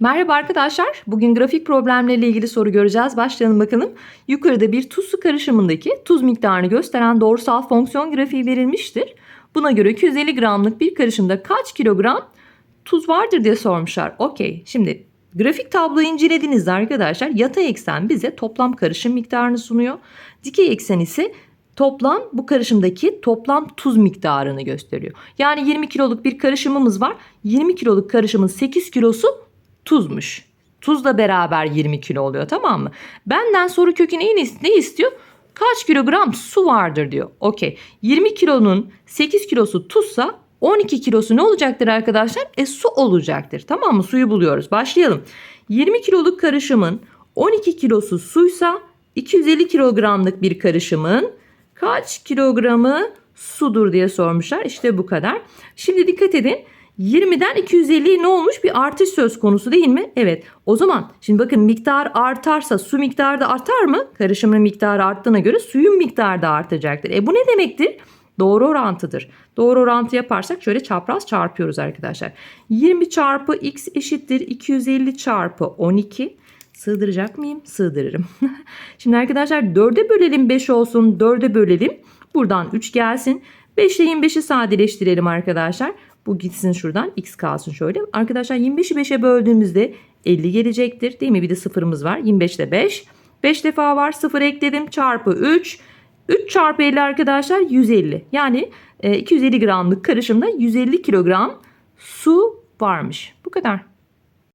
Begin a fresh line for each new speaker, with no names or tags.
Merhaba arkadaşlar. Bugün grafik problemlerle ilgili soru göreceğiz. Başlayalım bakalım. Yukarıda bir tuz su karışımındaki tuz miktarını gösteren doğrusal fonksiyon grafiği verilmiştir. Buna göre 250 gramlık bir karışımda kaç kilogram tuz vardır diye sormuşlar. Okey. Şimdi grafik tabloyu incelediğinizde arkadaşlar yatay eksen bize toplam karışım miktarını sunuyor. Dikey eksen ise toplam bu karışımdaki toplam tuz miktarını gösteriyor. Yani 20 kiloluk bir karışımımız var. 20 kiloluk karışımın 8 kilosu tuzmuş. Tuzla beraber 20 kilo oluyor tamam mı? Benden soru kökü ne, ne istiyor? Kaç kilogram su vardır diyor. Okey. 20 kilonun 8 kilosu tuzsa 12 kilosu ne olacaktır arkadaşlar? E su olacaktır. Tamam mı? Suyu buluyoruz. Başlayalım. 20 kiloluk karışımın 12 kilosu suysa 250 kilogramlık bir karışımın kaç kilogramı sudur diye sormuşlar. İşte bu kadar. Şimdi dikkat edin. 20'den 250'ye ne olmuş? Bir artış söz konusu değil mi? Evet. O zaman şimdi bakın miktar artarsa su miktarı da artar mı? Karışımın miktarı arttığına göre suyun miktarı da artacaktır. E bu ne demektir? Doğru orantıdır. Doğru orantı yaparsak şöyle çapraz çarpıyoruz arkadaşlar. 20 çarpı x eşittir 250 çarpı 12. Sığdıracak mıyım? Sığdırırım. Şimdi arkadaşlar 4'e bölelim 5 olsun. 4'e bölelim. Buradan 3 gelsin. 5 ile 25'i sadeleştirelim arkadaşlar. Bu gitsin şuradan. X kalsın şöyle. Arkadaşlar 25'i 5'e böldüğümüzde 50 gelecektir. Değil mi? Bir de sıfırımız var. 25 ile 5. 5 defa var. 0 ekledim. Çarpı 3. 3 çarpı 50 arkadaşlar 150. Yani e, 250 gramlık karışımda 150 kilogram su varmış. Bu kadar.